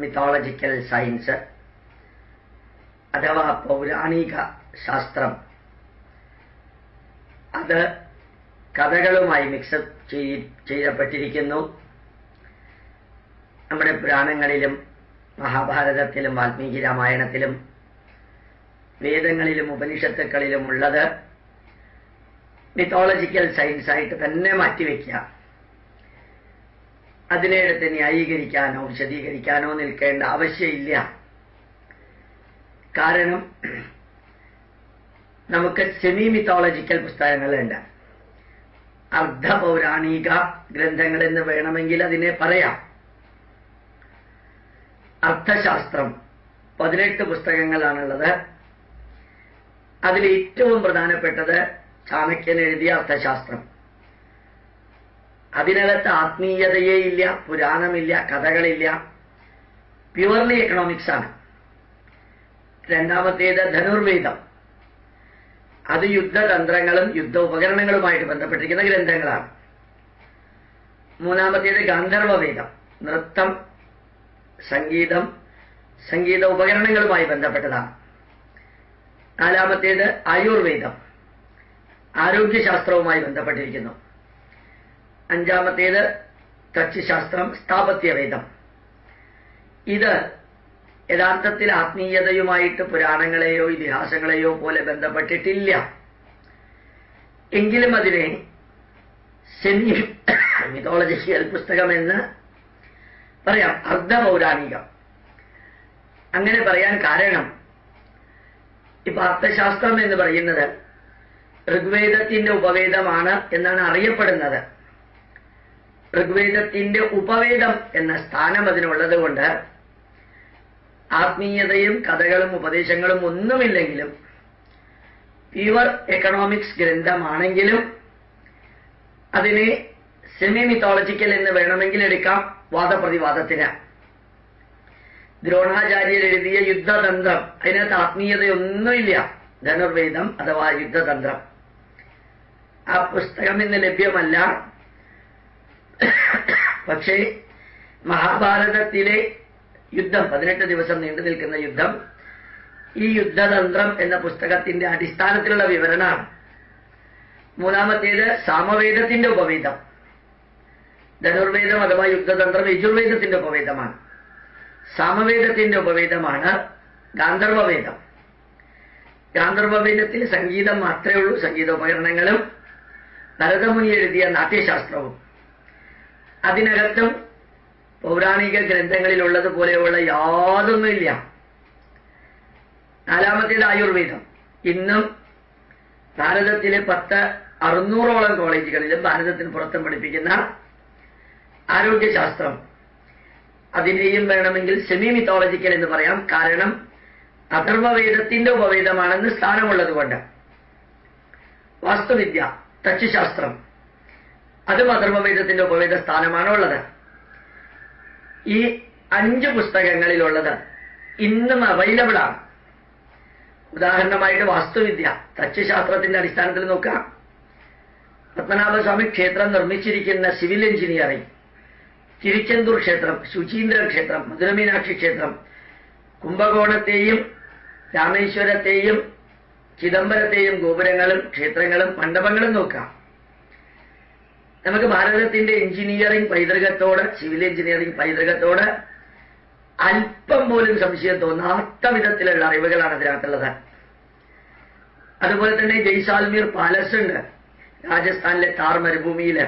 Mythological science അഥവാ പൗരാണിക ശാസ്ത്രം. അത് കഥകളുമായി മിക്സ് ചെയ്യപ്പെട്ടിരിക്കുന്നു. നമ്മുടെ പുരാണങ്ങളിലും മഹാഭാരതത്തിലും വാൽമീകി രാമായണത്തിലും വേദങ്ങളിലും ഉപനിഷത്തുക്കളിലും ഉള്ളത് മിത്തോളജിക്കൽ സയൻസായിട്ട് തന്നെ മാറ്റിവെക്കുക. അതിനെ എടുത്ത് ന്യായീകരിക്കാനോ വിശദീകരിക്കാനോ നിൽക്കേണ്ട ആവശ്യമില്ല. കാരണം നമുക്ക് സെമി മിത്തോളജിക്കൽ പുസ്തകങ്ങളുണ്ട്. അർദ്ധ പൗരാണിക ഗ്രന്ഥങ്ങൾ എന്ന് വേണമെങ്കിൽ അതിനെ പറയാം. അർത്ഥശാസ്ത്രം പതിനെട്ട് പുസ്തകങ്ങളാണുള്ളത്. അതിൽ ഏറ്റവും പ്രധാനപ്പെട്ടത് ചാണക്യൻ എഴുതിയ അർത്ഥശാസ്ത്രം. അതിനകത്ത് ആത്മീയതയേ ഇല്ല പുരാണമില്ല കഥകളില്ല. പ്യുവർലി എക്കണോമിക്സ് ആണ്. രണ്ടാമത്തേത് ധനുർവേദം. അത് യുദ്ധതന്ത്രങ്ങളും യുദ്ധ ഉപകരണങ്ങളുമായിട്ട് ബന്ധപ്പെട്ടിരിക്കുന്ന ഗ്രന്ഥങ്ങളാണ്. മൂന്നാമത്തേത് ഗാന്ധർവവേദം. നൃത്തം സംഗീതം സംഗീത ഉപകരണങ്ങളുമായി ബന്ധപ്പെട്ടതാണ്. നാലാമത്തേത് ആയുർവേദം. ആരോഗ്യശാസ്ത്രവുമായി ബന്ധപ്പെട്ടിരിക്കുന്നു. അഞ്ചാമത്തേത് തച്ചുശാസ്ത്രം സ്ഥാപത്യവേദം ഇത് യഥാർത്ഥത്തിൽ ആത്മീയതയുമായിട്ട് പുരാണങ്ങളെയോ ഇതിഹാസങ്ങളെയോ പോലെ ബന്ധപ്പെട്ടിട്ടില്ല. എങ്കിലും അതിനെ സെമി മിതോളജിക്കൽ പുസ്തകമെന്ന് പറയാം. അർദ്ധപൗരാണികം. അങ്ങനെ പറയാൻ കാരണം ഇപ്പൊ അർത്ഥശാസ്ത്രം എന്ന് പറയുന്നത് ഋഗ്വേദത്തിന്റെ ഉപവേദമാണ് എന്നാണ് അറിയപ്പെടുന്നത്. ഋഗ്വേദത്തിന്റെ ഉപവേദം എന്ന സ്ഥാനം അതിനുള്ളത് കൊണ്ട് ആത്മീയതയും കഥകളും ഉപദേശങ്ങളും ഒന്നുമില്ലെങ്കിലും പ്യുവർ എക്കണോമിക്സ് ഗ്രന്ഥമാണെങ്കിലും അതിനെ സെമി മിത്തോളജിക്കൽ എന്ന് വേണമെങ്കിൽ എടുക്കാം. വാദപ്രതിവാദത്തിന്. ദ്രോണാചാര്യർ എഴുതിയ യുദ്ധതന്ത്രം. അതിനകത്ത് ആത്മീയതയൊന്നുമില്ല. ധനുർവേദം അഥവാ യുദ്ധതന്ത്രം. ആ പുസ്തകം ഇന്ന് ലഭ്യമല്ല. പക്ഷേ മഹാഭാരതത്തിലെ യുദ്ധം പതിനെട്ട് ദിവസം നീണ്ടു നിൽക്കുന്ന യുദ്ധം ഈ യുദ്ധതന്ത്രം എന്ന പുസ്തകത്തിന്റെ അടിസ്ഥാനത്തിലുള്ള വിവരണമാണ് മൂന്നാമത്തേത് സാമവേദത്തിന്റെ ഉപവേദം. ധനുർവേദം അഥവാ യുദ്ധതന്ത്രം യജുർവേദത്തിന്റെ ഉപവേദമാണ്. സാമവേദത്തിന്റെ ഉപവേദമാണ് ഗാന്ധർവവേദം. ഗാന്ധർവവേദത്തിൽ സംഗീതം മാത്രമേ ഉള്ളൂ സംഗീതോപകരണങ്ങളും ഭരതമുനി എഴുതിയ നാട്യശാസ്ത്രവും. അതിനകത്തും പൗരാണിക ഗ്രന്ഥങ്ങളിലുള്ളതുപോലെയുള്ള യാതൊന്നുമില്ല. നാലാമത്തേത് ആയുർവേദം. ഇന്നും ഭാരതത്തിലെ പത്ത് അറുന്നൂറോളം കോളേജുകളിലും ഭാരതത്തിന് പുറത്തും പഠിപ്പിക്കുന്ന ആരോഗ്യശാസ്ത്രം. അതിനെയും വേണമെങ്കിൽ സെമി മിത്തോളജിക്കൽ എന്ന് പറയാം. കാരണം അഥർവവേദത്തിന്റെ ഉപവേദമാണെന്ന് സ്ഥാനമുള്ളത് കൊണ്ട് വാസ്തുവിദ്യ തച്ചുശാസ്ത്രം അതും അഥർവവേദത്തിന്റെ ഉപവേദ സ്ഥാനമാണ് ഉള്ളത് ഈ അഞ്ച് പുസ്തകങ്ങളിലുള്ളത് ഇന്നും അവൈലബിൾ ആണ്. ഉദാഹരണമായിട്ട് വാസ്തുവിദ്യ തച്ചുശാസ്ത്രത്തിന്റെ അടിസ്ഥാനത്തിൽ നോക്കാം പത്മനാഭസ്വാമി ക്ഷേത്രം നിർമ്മിച്ചിരിക്കുന്ന സിവിൽ എഞ്ചിനീയറിംഗ് തിരുച്ചെന്തൂർ ക്ഷേത്രം ശുചീന്ദ്ര ക്ഷേത്രം മധുരമീനാക്ഷി ക്ഷേത്രം കുംഭകോണത്തെയും രാമേശ്വരത്തെയും ചിദംബരത്തെയും ഗോപുരങ്ങളും ക്ഷേത്രങ്ങളും മണ്ഡപങ്ങളും നോക്കാം നമുക്ക് ഭാരതത്തിന്റെ എഞ്ചിനീയറിംഗ് പൈതൃകത്തോട് സിവിൽ എഞ്ചിനീയറിംഗ് പൈതൃകത്തോട് അല്പം പോലും സംശയം തോന്നാത്ത വിധത്തിലുള്ള അറിവുകളാണ് അതിനകത്തുള്ളത്. അതുപോലെ തന്നെ ജയ്സാൽമീർ പാലസ് ഉണ്ട് രാജസ്ഥാനിലെ താർ മരുഭൂമിയിൽ.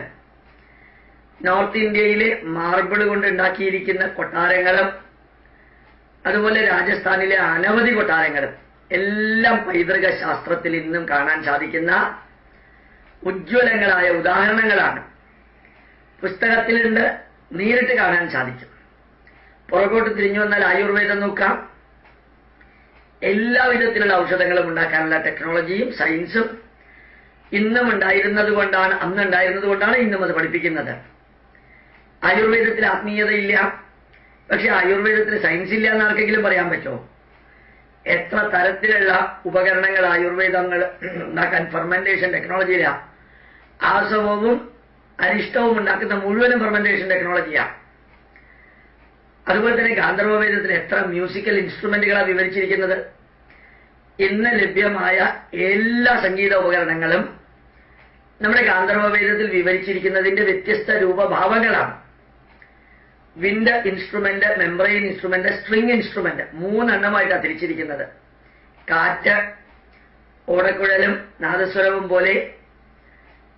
നോർത്ത് ഇന്ത്യയിലെ മാർബിൾ കൊണ്ട് ഉണ്ടാക്കിയിരിക്കുന്ന കൊട്ടാരങ്ങളും അതുപോലെ രാജസ്ഥാനിലെ അനവധി കൊട്ടാരങ്ങളും എല്ലാം പൈതൃക ശാസ്ത്രത്തിൽ ഇന്നും കാണാൻ സാധിക്കുന്ന ഉജ്ജ്വലങ്ങളായ ഉദാഹരണങ്ങളാണ്. പുസ്തകത്തിലുണ്ട്. നേരിട്ട് കാണാൻ സാധിക്കും പുറകോട്ട് തിരിഞ്ഞു വന്നാൽ ആയുർവേദം നോക്കാം. എല്ലാ വിധത്തിലുള്ള ഔഷധങ്ങളും ഉണ്ടാക്കാനുള്ള ടെക്നോളജിയും സയൻസും ഇന്നും ഉണ്ടായിരുന്നത് കൊണ്ടാണ് അന്ന് ഉണ്ടായിരുന്നത് കൊണ്ടാണ് ഇന്നും അത് പഠിപ്പിക്കുന്നത്. ആയുർവേദത്തിൽ ആത്മീയതയില്ല. പക്ഷെ ആയുർവേദത്തിൽ സയൻസ് ഇല്ല എന്ന് ആർക്കെങ്കിലും പറയാൻ പറ്റുമോ? എത്ര തരത്തിലുള്ള ഉപകരണങ്ങൾ ആയുർവേദങ്ങൾ ഉണ്ടാക്കാൻ ഫെർമെന്റേഷൻ ടെക്നോളജിയിലാണ് ആസവവും അരിഷ്ടവും ഉണ്ടാക്കുന്ന മുഴുവനും ഫെർമെന്റേഷൻ ടെക്നോളജിയാണ് അതുപോലെ തന്നെ ഗാന്ധർവവേദത്തിൽ എത്ര മ്യൂസിക്കൽ ഇൻസ്ട്രുമെന്റുകളാണ് വിവരിച്ചിരിക്കുന്നത്? ഇന്ന് ലഭ്യമായ എല്ലാ സംഗീത ഉപകരണങ്ങളും നമ്മുടെ ഗാന്ധർവവേദത്തിൽ വിവരിച്ചിരിക്കുന്നതിന്റെ വ്യത്യസ്ത രൂപഭാവങ്ങളാണ്. Wind instrument membrane instrument string instrument മൂന്നെണ്ണമായിട്ടാണ് തിരിച്ചിരിക്കുന്നത്. കാറ്റ് ഓടക്കുഴലും നാദസ്വരവും പോലെ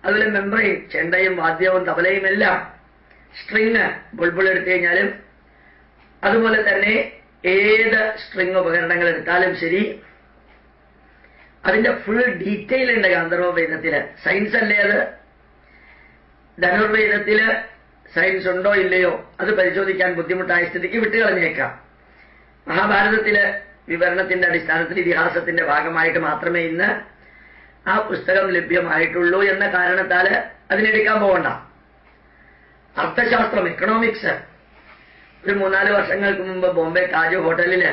അതുപോലെ മെമ്പറയും ചെണ്ടയും വാദ്യവും തബലയും എല്ലാം സ്ട്രിങ് ബുൾബുൾ എടുത്തു കഴിഞ്ഞാലും അതുപോലെ തന്നെ ഏത് സ്ട്രിങ് ഉപകരണങ്ങൾ എടുത്താലും ശരി. അതിന്റെ ഫുൾ ഡീറ്റെയിൽ ഉണ്ട് ഗാന്ധർവ വേദത്തിൽ. സയൻസ് അല്ലേ അത്? ധനുർവേദത്തിൽ സയൻസ് ഉണ്ടോ ഇല്ലയോ? അത് പരിശോധിക്കാൻ ബുദ്ധിമുട്ടായ സ്ഥിതിക്ക് വിട്ടുകളഞ്ഞേക്കാം. മഹാഭാരതത്തിൽ വിവരണത്തിന്റെ അടിസ്ഥാനത്തിൽ ഇതിഹാസത്തിന്റെ ഭാഗമായിട്ട് മാത്രമേ ഇന്ന് ആ പുസ്തകം ലഭ്യമായിട്ടുള്ളൂ എന്ന കാരണത്താൽ അതിനെടുക്കാൻ പോകണ്ട. അർത്ഥശാസ്ത്രം ഇക്കണോമിക്സ് ഒരു മൂന്നാൽ വർഷങ്ങൾക്ക് മുമ്പ് ബോംബെ താജ് ഹോട്ടലിൽ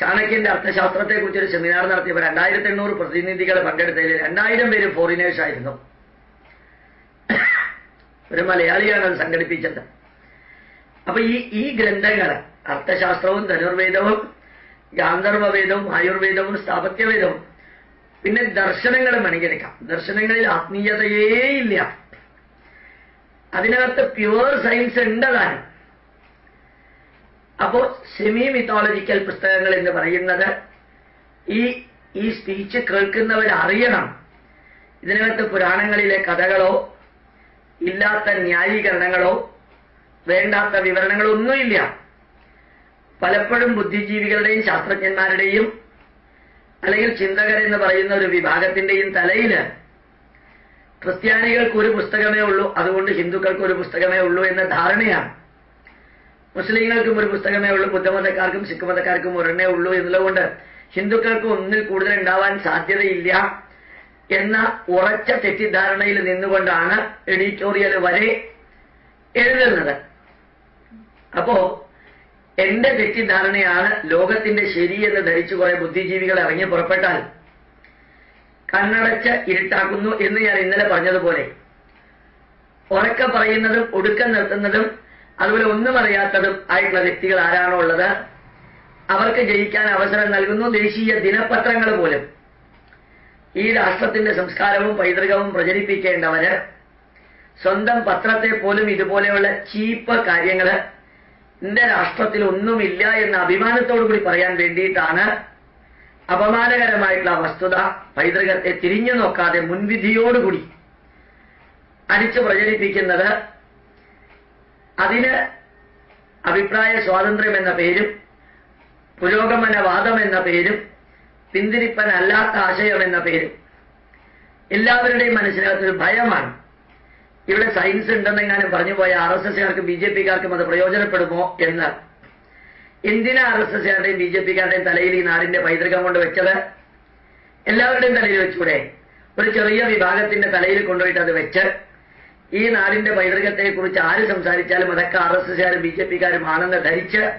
ചാണക്യന്റെ അർത്ഥശാസ്ത്രത്തെ കുറിച്ച് ഒരു സെമിനാർ നടത്തിയപ്പോൾ രണ്ടായിരത്തി എണ്ണൂറ് പ്രതിനിധികൾ പങ്കെടുത്തതിൽ രണ്ടായിരം പേര് ഫോറിനേഴ്സ് ആയിരുന്നു. ഒരു മലയാളിയാണ് അത് സംഘടിപ്പിച്ചത്. അപ്പൊ ഈ ഈ ഗ്രന്ഥങ്ങൾ അർത്ഥശാസ്ത്രവും ധനുർവേദവും ഗാന്ധർവവേദവും ആയുർവേദവും സ്ഥാപത്യവേദവും പിന്നെ ദർശനങ്ങൾ വേണമെങ്കിലെടുക്കാം ദർശനങ്ങളിൽ ആത്മീയതയേ ഇല്ല. അതിനകത്ത് പ്യുവർ സയൻസ് ഉണ്ടതാണ്. അപ്പോ സെമി മിത്തോളജിക്കൽ പുസ്തകങ്ങൾ എന്ന് പറയുന്നത് ഈ ഈ സ്പീച്ച് കേൾക്കുന്നവർ അറിയണം. ഇതിനകത്ത് പുരാണങ്ങളിലെ കഥകളോ ഇല്ലാത്ത ന്യായീകരണങ്ങളോ വേണ്ടാത്ത വിവരണങ്ങളോ ഒന്നുമില്ല പലപ്പോഴും ബുദ്ധിജീവികളുടെയും ശാസ്ത്രജ്ഞന്മാരുടെയും അല്ലെങ്കിൽ ചിന്തകരെന്ന് പറയുന്ന ഒരു വിഭാഗത്തിന്റെയും തലയിൽ ക്രിസ്ത്യാനികൾക്ക് ഒരു പുസ്തകമേ ഉള്ളൂ അതുകൊണ്ട് ഹിന്ദുക്കൾക്ക് ഒരു പുസ്തകമേ ഉള്ളൂ എന്ന ധാരണയാണ്. മുസ്ലിങ്ങൾക്കും ഒരു പുസ്തകമേ ഉള്ളൂ ബുദ്ധമതക്കാർക്കും സിഖ് മതക്കാർക്കും ഒരെണ്ണേ ഉള്ളൂ എന്നുള്ളതുകൊണ്ട് ഹിന്ദുക്കൾക്ക് ഒന്നിൽ കൂടുതൽ ഉണ്ടാവാൻ സാധ്യതയില്ല എന്ന ഉറച്ച തെറ്റിദ്ധാരണയിൽ നിന്നുകൊണ്ടാണ് എഡിറ്റോറിയൽ വരെ എഴുതുന്നത്. അപ്പോ എന്റെ തെറ്റിദ്ധാരണയാണ് ലോകത്തിന്റെ ശരി എന്ന് ധരിച്ചു കുറെ ബുദ്ധിജീവികൾ ഇറങ്ങി പുറപ്പെട്ടാൽ. കണ്ണടച്ച് ഇരുട്ടാക്കുന്നു എന്ന് ഞാൻ ഇന്നലെ പറഞ്ഞതുപോലെ. ഉറക്ക പറയുന്നതും ഒടുക്കം നിർത്തുന്നതും അതുപോലെ ഒന്നും അറിയാത്തതും ആയിട്ടുള്ള വ്യക്തികൾ ആരാണോ ഉള്ളത്? അവർക്ക് ജയിക്കാൻ അവസരം നൽകുന്നു. ദേശീയ ദിനപത്രങ്ങൾ പോലും. ഈ രാഷ്ട്രത്തിന്റെ സംസ്കാരവും പൈതൃകവും പ്രചരിപ്പിക്കേണ്ടവര് സ്വന്തം പത്രത്തെ പോലും ഇതുപോലെയുള്ള ചീപ്പ് കാര്യങ്ങൾ എന്റെ രാഷ്ട്രത്തിൽ ഒന്നുമില്ല എന്ന അഭിമാനത്തോടു കൂടി പറയാൻ വേണ്ടിയിട്ടാണ് അപമാനകരമായിട്ടുള്ള വസ്തുത. പൈതൃകത്തെ തിരിഞ്ഞു നോക്കാതെ മുൻവിധിയോടുകൂടി അടിച്ചു പ്രചരിപ്പിക്കുന്നത് അതിന് അഭിപ്രായ സ്വാതന്ത്ര്യം എന്ന പേരും പുരോഗമനവാദം എന്ന പേരും പിന്തിരിപ്പനല്ലാത്ത ആശയം എന്ന പേരും എല്ലാവരുടെയും മനസ്സിനകത്തൊരു ഭയമാണ്. ഇവിടെ സയൻസ് ഉണ്ടെന്നെങ്ങാനും പറഞ്ഞു പോയ ആർ എസ് എസ്കാർക്കും ബി ജെ പിക്കാർക്കും അത് പ്രയോജനപ്പെടുമോ എന്ന്. എന്തിനാ ആർ എസ് എസ്കാരുടെയും ബി ജെ പിക്കാരുടെയും തലയിൽ ഈ നാടിന്റെ പൈതൃകം കൊണ്ട് വെച്ചത്? എല്ലാവരുടെയും തലയിൽ വെച്ചൂടെ? ഒരു ചെറിയ വിഭാഗത്തിന്റെ തലയിൽ കൊണ്ടുപോയിട്ട് അത് വെച്ച് ഈ നാടിന്റെ പൈതൃകത്തെ കുറിച്ച് ആര് സംസാരിച്ചാലും അതൊക്കെ ആർ എസ് എസ്കാരും ബി ജെ പിക്കാരും ആണെന്ന് ധരിച്ച്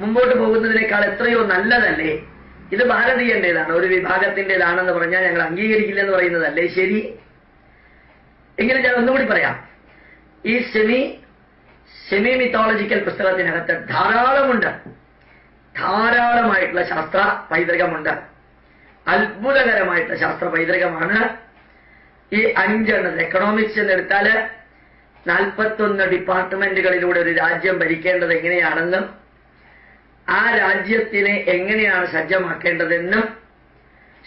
മുമ്പോട്ട് പോകുന്നതിനേക്കാൾ എത്രയോ നല്ലതല്ലേ? ഇത് ഭാരതീയന്റേതാണ്. ഒരു വിഭാഗത്തിന്റേതാണെന്ന് പറഞ്ഞാൽ ഞങ്ങൾ അംഗീകരിക്കില്ലെന്ന് പറയുന്നതല്ലേ? ശരി. എങ്കിലും ഞാൻ ഒന്നുകൂടി പറയാം. ഈ സെമി സെമി മിത്തോളജിക്കൽ പുസ്തകത്തിനകത്ത് ധാരാളമുണ്ട്. ധാരാളമായിട്ടുള്ള ശാസ്ത്ര പൈതൃകമുണ്ട്. അത്ഭുതകരമായിട്ടുള്ള ശാസ്ത്ര പൈതൃകമാണ്. ഈ അഞ്ചെണ്ണത് എക്കണോമിക്സ് എന്നെടുത്താൽ നാൽപ്പത്തൊന്ന് ഡിപ്പാർട്ട്മെന്റുകളിലൂടെ ഒരു രാജ്യം ഭരിക്കേണ്ടത് എങ്ങനെയാണെന്നും ആ രാജ്യത്തിനെ എങ്ങനെയാണ് സജ്ജമാക്കേണ്ടതെന്നും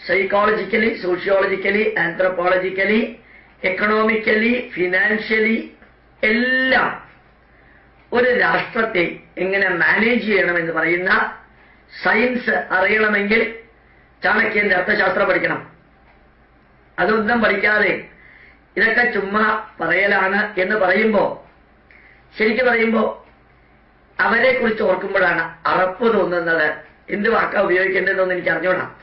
psychologically sociologically anthropologically economically financially എല്ലാം ഒരു രാഷ്ട്രത്തെ എങ്ങനെ മാനേജ് ചെയ്യണമെന്ന് പറയുന്ന സയൻസ് അറിയണമെങ്കിൽ ചാണക്യന്റെ അർത്ഥശാസ്ത്രം പഠിക്കണം. അതൊന്നും പഠിക്കാതെ ഇതൊക്കെ ചുമ്മാ പറയലാണ് എന്ന് പറയുമ്പോ ശരിക്കും പറയുമ്പോ അവരെ കുറിച്ച് ഓർക്കുമ്പോഴാണ് അറപ്പ് തോന്നുന്നത്. എന്ത് വാക്കാ ഉപയോഗിക്കേണ്ടതെന്നൊന്നും എനിക്ക് അറിഞ്ഞോടാം